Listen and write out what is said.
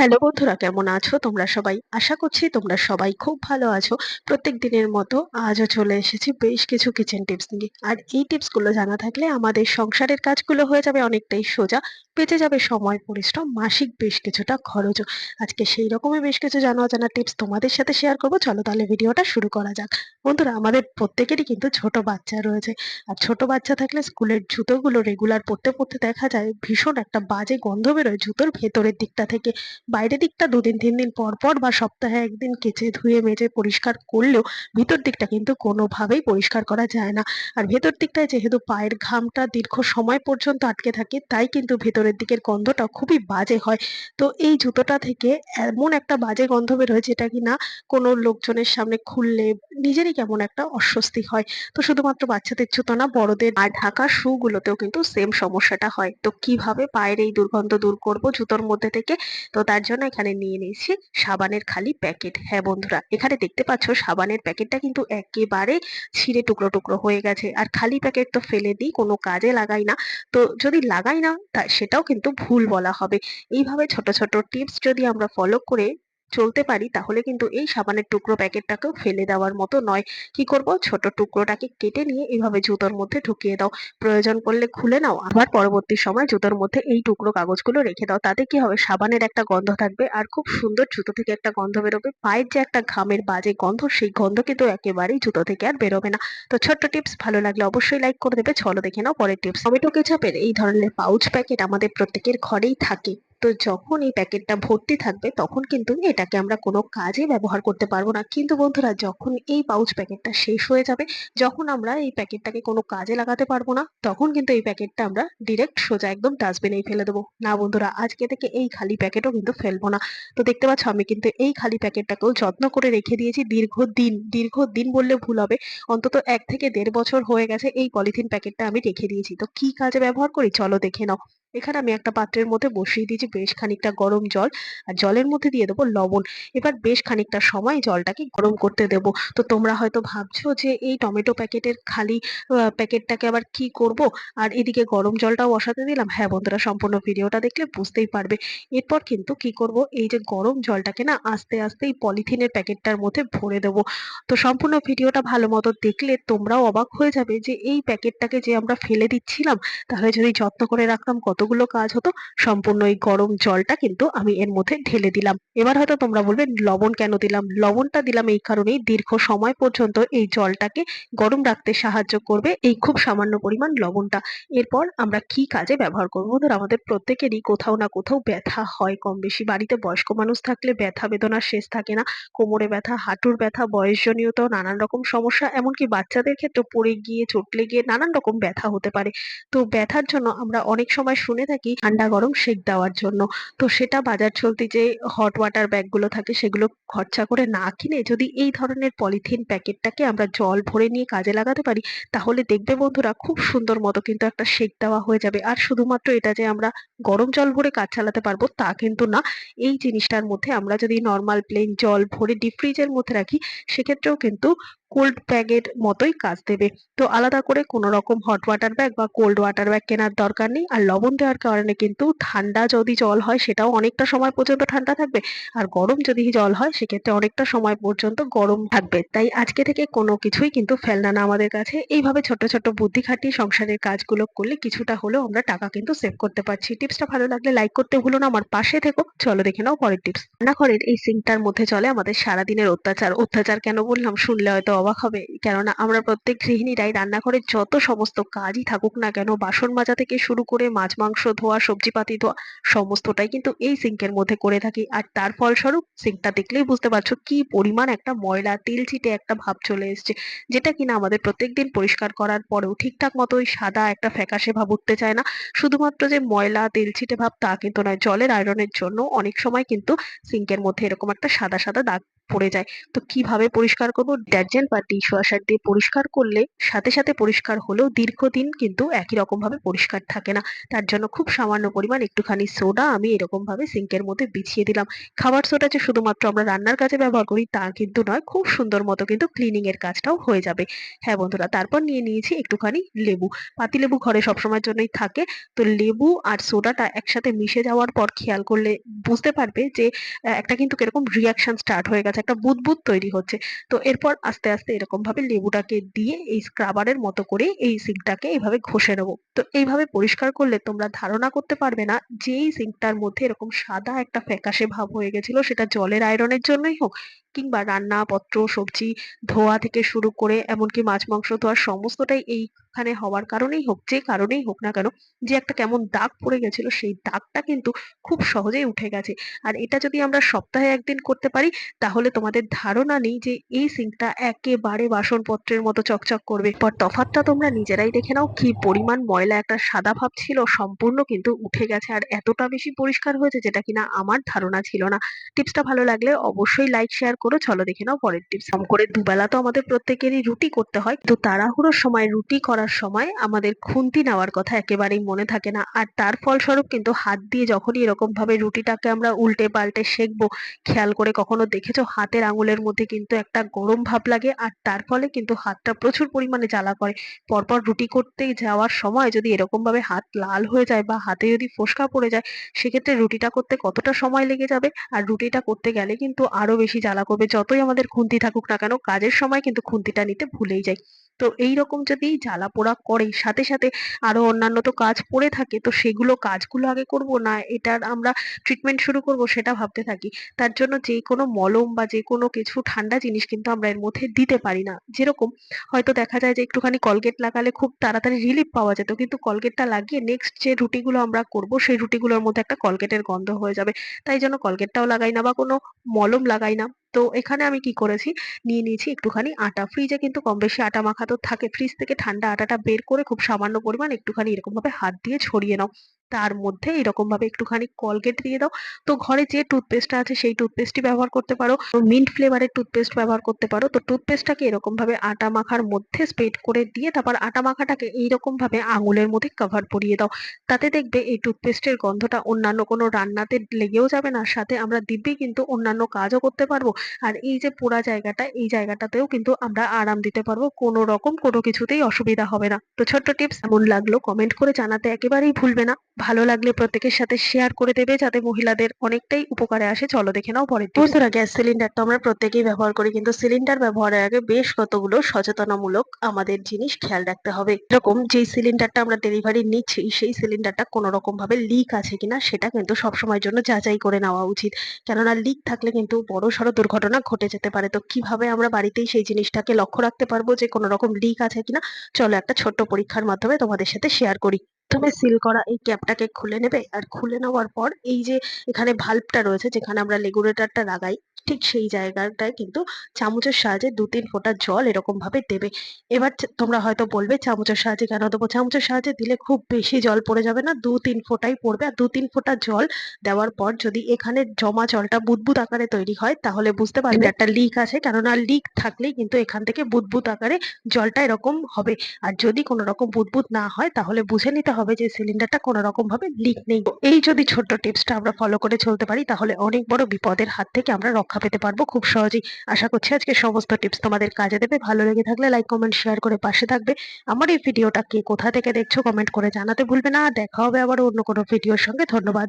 Hello বন্ধুরা, কেমন আছো? তোমরা সবাই? আশা করছি তোমরা সবাই খুব ভালো আছো। প্রত্যেক দিনের মতো আজও চলে এসেছি বেশ কিছু কিচেন টিপস নিয়ে। আর এই টিপসগুলো জানা থাকলে আমাদের সংসারের কাজগুলো হয়ে যাবে অনেকটাই সোজা। বেঁচে যাবে সময়, পরিশ্রম, মাসিক বেশ কিছুটা খরচও। আজকে সেই রকমই বেশ কিছু জানা অজানা টিপস তোমাদের সাথে শেয়ার করব। চলো তাহলে ভিডিওটা শুরু করা যাক। বন্ধুরা, আমাদের প্রত্যেকেরই কিন্তু ছোট বাচ্চা রয়েছে। আর ছোট বাচ্চা থাকলে স্কুলের জুতোগুলো রেগুলার পরতে পরতে দেখা যায় ভীষণ একটা বাজে গন্ধ বেরোয় জুতোর ভেতরের দিকটা থেকে। বাইরের দিকটা দুদিন, তিন দিন পর পর বা সপ্তাহে একদিন কেচে, ধুয়ে, মেজে পরিষ্কার করলেও ভিতর দিকটা কিন্তু কোনোভাবেই পরিষ্কার করা যায় না। আর ভেতর দিকটায় যেহেতু পায়ের ঘামটা দীর্ঘ সময় পর্যন্ত আটকে থাকে, তাই কিন্তু ভেতরের দিকের গন্ধটা খুবই বাজে হয়। তো এই জুতোটা থেকে এমন একটা বাজে গন্ধ বের হয় যেটা কিনা কোনো লোকজনের সামনে খুললে নিজেরই কেমন একটা অস্বস্তি হয়। তো শুধুমাত্র বাচ্চাদের জুতো না, বড়দের আর ঢাকা শু গুলোতেও কিন্তু সেম সমস্যাটা হয়। তো কীভাবে পায়ের এই দুর্গন্ধ দূর করব জুতোর মধ্যে থেকে? তো তার জন্য এখানে নিয়ে নিয়েছি সাবানের খালি প্যাকেট। হ্যাঁ বন্ধুরা, এখানে দেখতে পাচ্ছ সাবানের প্যাকেটটা কিন্তু একেবারে ছিঁড়ে টুকরো টুকরো হয়ে গেছে। আর খালি প্যাকেট তো ফেলে দিই, কোনো কাজে লাগাই না। তো যদি লাগাই না, তা সেটাও কিন্তু ভুল বলা হবে। এইভাবে ছোট ছোট টিপস যদি আমরা ফলো করে চলতে পারি, তাহলে কিন্তু এই সাবানের টুকরো প্যাকেটটাকেও ফেলে দেওয়ার মতো নয়। কি করব? ছোট টুকরোটাকে কেটে নিয়ে এইভাবে জুতোর মধ্যে ঢুকিয়ে দাও। প্রয়োজন পড়লে খুলে নাও। আবার পরবর্তী সময় জুতোর মধ্যে এই টুকরো কাগজগুলো রেখে দাও। তাতে কি হবে? সাবানের একটা গন্ধ থাকবে আর খুব সুন্দর জুতো থেকে একটা গন্ধ বেরোবে। পায়ের যে একটা ঘামের বাজে গন্ধ, সেই গন্ধ কিন্তু একেবারেই জুতো থেকে আর বেরোবে না। তো ছোট্ট টিপস ভালো লাগলে অবশ্যই লাইক করে দেবে। চলো দেখে নাও পরের টিপস। টমেটো কেচাপের এই ধরনের পাউচ প্যাকেট আমাদের প্রত্যেকের ঘরেই থাকে। তো যখন এই প্যাকেটটা ভর্তি থাকবে, তখন কিন্তু এটাকে আমরা কোনো কাজে ব্যবহার করতে পারব না। কিন্তু বন্ধুরা, যখন এই পাউচ প্যাকেটটা শেষ হয়ে যাবে, যখন আমরা এই প্যাকেটটাকে কোনো কাজে লাগাতে পারব না, তখন কিন্তু এই প্যাকেটটা আমরা ডিরেক্ট সোজা একদম ডাস্টবিনেই ফেলে দেবো। না বন্ধুরা, আজকে থেকে এই খালি প্যাকেটও কিন্তু ফেলব না। তো দেখতে পাচ্ছ, আমি কিন্তু এই খালি প্যাকেটটাকেও যত্ন করে রেখে দিয়েছি দীর্ঘদিন। দীর্ঘদিন বললে ভুল হবে। অন্তত এক থেকে দেড় বছর হয়ে গেছে এই পলিথিন প্যাকেটটা আমি রেখে দিয়েছি। তো কি কাজে ব্যবহার করি? চলো দেখে নাও। এখানে আমি একটা পাত্রের মধ্যে বসিয়ে দিয়েছি বেশ খানিকটা গরম জল। আর জলের মধ্যে দিয়ে দেবো লবণ। এবার বেশ খানিকটা সময় জলটাকে গরম করতে দেব। তো তোমরা হয়তো ভাবছ যে এই টমেটো প্যাকেটের খালি প্যাকেটটাকে আবার কি করব? আর এদিকে গরম জলটাও বসাতে দিলাম। হ্যাঁ বন্ধুরা, সম্পূর্ণ ভিডিওটা দেখলে বুঝতেই পারবে। এরপর কিন্তু কি করব? এই যে গরম জলটাকে না আস্তে আস্তে এই পলিথিনের প্যাকেটটার মধ্যে ভরে দেব। তো সম্পূর্ণ ভিডিওটা ভালো মতো দেখলে তোমরাও অবাক হয়ে যাবে যে এই প্যাকেটটাকে যে আমরা ফেলে দিচ্ছিলাম, তাহলে যদি যত্ন করে রাখতাম কতগুলো কাজ হতো, সম্পূর্ণ এই গরম জলটা কিন্তু আমি এর মধ্যে ঢেলে দিলাম। এবার হয়তো তোমরা বলবে, লবণ কেন দিলাম? লবণটা দিলাম এই কারণেই দীর্ঘ সময় পর্যন্ত এই জলটাকে গরম রাখতে সাহায্য করবে এই খুব সামান্য পরিমাণ লবণটা। এরপর আমরা কি কাজে ব্যবহার করব? ধর আমাদের প্রত্যেকেরই কোথাও না কোথাও ব্যথা হয় কম বেশি বাড়িতে বয়স্ক মানুষ থাকলে ব্যথা বেদনার শেষ থাকে না। কোমরে ব্যথা, হাঁটুর ব্যথা, বয়সজনিত নানান রকম সমস্যা, এমনকি বাচ্চাদের ক্ষেত্রে পড়ে গিয়ে চোট লেগে নানান রকম ব্যথা হতে পারে। তো ব্যথার জন্য আমরা অনেক সময় শুনে থাকি ঠান্ডা গরম সেক দেওয়ার জন্য। তো সেটা বাজার চলতি যে হট ওয়াটার ব্যাগগুলো থাকে সেগুলো খরচা করে না কিনে যদি এই ধরনের পলিথিন প্যাকেটটাকে আমরা জল ভরে নিয়ে কাজে লাগাতে পারি, তাহলে দেখবে বন্ধুরা খুব সুন্দর মতো কিন্তু একটা সেক দেওয়া হয়ে যাবে। আর শুধুমাত্র এটা যে আমরা গরম জল ভরে কাজ চালাতে পারব তা কিন্তু না। এই জিনিসটার মধ্যে আমরা যদি নর্মাল প্লেন জল ভরে ডিপ ফ্রিজের মধ্যে রাখি, সেক্ষেত্রেও কিন্তু কোল্ড ব্যাগের মতোই কাজ দেবে। তো আলাদা করে কোনো রকম হট ওয়াটার ব্যাগ বা কোল্ড ওয়াটার ব্যাগ কেনার দরকার নেই। আর লবণ দেওয়ার কারণে কিন্তু ঠান্ডা যদি জল হয়, সেটাও অনেকটা সময় পর্যন্ত ঠান্ডা থাকবে। আর গরম যদি জল হয়, সেক্ষেত্রে অনেকটা সময় পর্যন্ত গরম থাকবে। তাই আজকে থেকে কোনো কিছুই কিন্তু ফেলনা না আমাদের কাছে। এইভাবে ছোট ছোট বুদ্ধি খাটিয়ে সংসারের কাজগুলো করলে কিছুটা হলেও আমরা টাকা কিন্তু সেভ করতে পারছি। টিপসটা ভালো লাগলে লাইক করতে ভুলো না। আমার পাশে থেকো। চলো দেখে নাও পরের টিপস রান্নাঘরের এই সিঙ্কটার মধ্যে চলে আমাদের সারাদিনের অত্যাচার। অত্যাচার কেন বললাম? শুনলে হয়তো অবাক হবে। কেননা আমরা প্রত্যেক গৃহিণীরাই রান্নাঘরের যত সমস্ত কাজই থাকুক না কেন, বাসন মাজা থেকে শুরু করে মাছ, মাংস, ধোয়া, সবজিপাতি, ধোয়া, সমস্তটাই কিন্তু এই সিঙ্কের মধ্যে করে থাকি। আর তার ফলস্বরূপ সিঙ্কটা দেখলেই বুঝতে পারছ কি পরিমাণ একটা ময়লা, তেল ছিটে একটা ভাব চলে এসছে, যেটা কিনা আমাদের প্রত্যেক দিন পরিষ্কার করার পরেও ঠিকঠাক মতো ওই সাদা একটা ফ্যাকাশে ভাব উঠতে চায় না। শুধুমাত্র যে ময়লা, তেল ছিটে ভাব তা কিন্তু নয়, জলের আয়রনের জন্য অনেক সময় কিন্তু সিঙ্কের মধ্যে এরকম একটা সাদা সাদা দাগ পড়ে যায়। তো কীভাবে পরিষ্কার করব? ডিটারজেন্ট বা ডিশ ওয়াশার দিয়ে পরিষ্কার করলে সাথে সাথে পরিষ্কার হলেও দীর্ঘদিন কিন্তু একই রকম ভাবে পরিষ্কার থাকে না। তার জন্য খুব সামান্য পরিমাণ একটুখানি সোডা আমি এরকম ভাবে সিঙ্কের মধ্যে বিছিয়ে দিলাম। খাবার সোডা যে শুধুমাত্র আমরা রান্নার কাজে ব্যবহার করি তা কিন্তু নয়, খুব সুন্দর মতো কিন্তু ক্লিনিং এর কাজটাও হয়ে যাবে। হ্যাঁ বন্ধুরা, তারপর নিয়ে নিয়েছি একটুখানি লেবু। পাতিলেবু ঘরে সবসময়ের জন্যই থাকে। তো লেবু আর সোডাটা একসাথে মিশে যাওয়ার পর খেয়াল করলে বুঝতে পারবে যে একটা কিন্তু কীরকম রিয়াকশন স্টার্ট হয়ে গেছে। একটা বুদবুদ তৈরি হচ্ছে। তো এরপর আস্তে আস্তে এরকম ভাবে লেবুটাকে দিয়ে এই স্ক্রাবারের মতো করে এই সিঙ্কটাকে এইভাবে ঘষে নেব। তো এইভাবে পরিষ্কার করলে তোমরা ধারণা করতে পারবে না যে এই সিঙ্কটার মধ্যে এরকম সাদা একটা ফ্যাকাশে ভাব হয়ে গেছিল, সেটা জলের আয়রনের জন্যই হোক কিংবা রান্নাপত্র, সবজি ধোয়া থেকে শুরু করে এমনকি মাছ, মাংস ধোয়া সমস্তটাই এইখানে হওয়ার কারণেই হোক, যে কারণেই হোক না কেন, যে একটা কেমন দাগ পড়ে গেছিল, সেই দাগটা কিন্তু খুব সহজেই উঠে গেছে। আর এটা যদি আমরা সপ্তাহে একদিন করতে পারি, তাহলে তোমাদের ধারণা নেই যে এই সিঙ্কটা একেবারে বাসনপত্রের মতো চকচক করবে। পর তফাৎটা তোমরা নিজেরাই দেখে নাও, কি পরিমাণ ময়লা, একটা সাদা ভাব ছিল, সম্পূর্ণ কিন্তু উঠে গেছে আর এতটা বেশি পরিষ্কার হয়েছে যেটা কিনা আমার ধারণা ছিল না। টিপসটা ভালো লাগলে অবশ্যই লাইক শেয়ার করো, চলো দেখে নাও পরের টিপস করে দুবেলা তো আমাদের প্রত্যেকেরই রুটি করতে হয় তো তাড়াহুড়োর সময়, রুটি করার সময় আমাদের খুন্তি নেওয়ার কথা একেবারেই মনে থাকে না। আর তার ফলস্বরূপ কিন্তু হাত দিয়ে যখনই এরকম ভাবে রুটিটাকে আমরা উল্টে পাল্টে সেকবো খেয়াল করে কখনো দেখেছ হাতের আঙুলের মধ্যে কিন্তু একটা গরম ভাব লাগে, আর তার ফলে কিন্তু হাতটা প্রচুর পরিমাণে জ্বালা করে। পরপর রুটি করতে যাওয়ার সময় যদি এরকম ভাবে হাত লাল হয়ে যায় বা হাতে যদি ফোসকা পড়ে যায়, সেক্ষেত্রে রুটিটা করতে কতটা সময় লেগে যাবে? আর রুটিটা করতে গেলে কিন্তু আরও বেশি জ্বালা করবে যতই আমাদের খুন্তি থাকুক না কেন কাজের সময় কিন্তু খুন্তিটা নিতে ভুলেই যাই তো এই রকম যদি জ্বালা পোড়া করে, সাথে সাথে আরও অন্যান্য তো কাজ পড়ে থাকে, তো সেগুলো কাজগুলো আগে করব না, এটার আমরা ট্রিটমেন্ট শুরু করব সেটা ভাবতে থাকি। তার জন্য যে কোনো মলম বা যে কোনো কিছু ঠান্ডা জিনিস কিন্তু আমরা এর মধ্যে দিতে পারি না। যেরকম হয়তো দেখা যায় যে একটুখানি কলগেট লাগালে খুব তাড়াতাড়ি রিলিফ পাওয়া যেত, কিন্তু কলগেটটা লাগিয়ে নেক্সট যে রুটিগুলো আমরা করব, সেই রুটিগুলোর মধ্যে একটা কলগেটের গন্ধ হয়ে যাবে। তাই জন্য কলগেটটাও লাগাই না বা কোনো মলম লাগাই না। তো এখানে আমি কি করেছি, নিয়ে নিয়েছি একটুখানি আটা। ফ্রিজে কিন্তু কম বেশি আটা মাখা তো থাকে। ফ্রিজ থেকে ঠান্ডা আটাটা বের করে খুব সামান্য পরিমাণ একটুখানি এরকম ভাবে হাত দিয়ে ছড়িয়ে নাও। তার মধ্যে এরকম ভাবে একটুখানি কলগেট দিয়ে দাও। তো ঘরে যে টুথপেস্টটা আছে সেই টুথপেস্টই ব্যবহার করতে পারো। মিন্ট ফ্লেভারের টুথপেস্ট ব্যবহার করতে পারো। তো টুথপেস্টটাকে এরকম ভাবে আটা মাখার মধ্যে স্প্রেড করে দিয়ে তারপর আটা মাখাটাকে এইরকম ভাবে আঙুলের মধ্যে কভার পরিয়ে দাও। তাতে দেখবে এই টুথপেস্টের গন্ধটা অন্যান্য কোনো রান্নাতে লেগেও যাবে না। সাথে আমরা দিব্যি কিন্তু অন্যান্য কাজও করতে পারব। আর এই যে পোড়া জায়গাটা, এই জায়গাটাতেও কিন্তু আমরা আরাম দিতে পারব। কোনো রকম কোনো কিছুতেই অসুবিধা হবে না। তো ছোট্ট টিপস এমন লাগল? কমেন্ট করে জানাতে একেবারেই ভুলবে না। ভালো লাগলে প্রত্যেকের সাথে শেয়ার করে দেবে যাতে মহিলাদের অনেকটাই উপকারে আসে। চলো দেখে নাও পরের বন্ধুরা, গ্যাস সিলিন্ডার তো আমরা প্রত্যেকেই ব্যবহার করি, কিন্তু সিলিন্ডার ব্যবহারের আগে বেশ কতগুলো সচেতনামূলক আমাদের জিনিস খেয়াল রাখতে হবে। এরকম যেই সিলিন্ডারটা আমরা ডেলিভারি নিচ্ছি, সেই সিলিন্ডারটা কোনো রকম ভাবে লিক আছে কিনা, সেটা কিন্তু সবসময়ের জন্য যাচাই করে নেওয়া উচিত। কেননা লিক থাকলে কিন্তু বড় সড়ো দুর্ঘটনা ঘটে যেতে পারে। তো কীভাবে আমরা বাড়িতেই সেই জিনিসটাকে লক্ষ্য রাখতে পারব যে কোনো রকম লিক আছে কিনা, চলো একটা ছোট্ট পরীক্ষার মাধ্যমে তোমাদের সাথে শেয়ার করি। প্রথমে সিল করা এই ক্যাপটাকে খুলে নেবে। আর খুলে নেওয়ার পর এই যে এখানে ভাল্বটা রয়েছে, যেখানে আমরা রেগুলেটরটা লাগাই ঠিক সেই জায়গাটায় কিন্তু চামচের সাহায্যে দু তিন ফোঁটা জল এরকম ভাবে দেবে। এবার তোমরা হয়তো বলবে চামচের সাহায্যে কেন দেবো? চামচের সাহায্যে দিলে খুব বেশি জল পড়ে যাবে না দু তিন ফোঁটাই পড়বে। আর দু তিন ফোঁটা জল দেওয়ার পর যদি এখানে জমা জলটা বুদবুদ আকারে তৈরি হয় তাহলে বুঝতে পারবে একটা লিক আছে। কেননা লিক থাকলেই কিন্তু এখান থেকে বুদবুদ আকারে জলটা এরকম হবে। আর যদি কোনো রকম বুদবুদ না হয় তাহলে বুঝে নিতে হবে যে সিলিন্ডারটা কোনো রকম ভাবে লিক নেই। এই যদি ছোট্ট টিপসটা আমরা ফলো করে চলতে পারি তাহলে অনেক বড় বিপদের হাত থেকে আমরা রক্ষা পেতে পারব খুব সহজেই। আশা করছি আজকে সমস্ত টিপস তোমাদের কাজে দেবে। ভালো লেগে থাকলে লাইক কমেন্ট শেয়ার করে পাশে থাকবে। আমার এই ভিডিওটা কে কোথা থেকে দেখছ কমেন্ট করে জানাতে ভুলবে না। দেখা হবে আবার অন্য কোনো ভিডিওর সঙ্গে। ধন্যবাদ।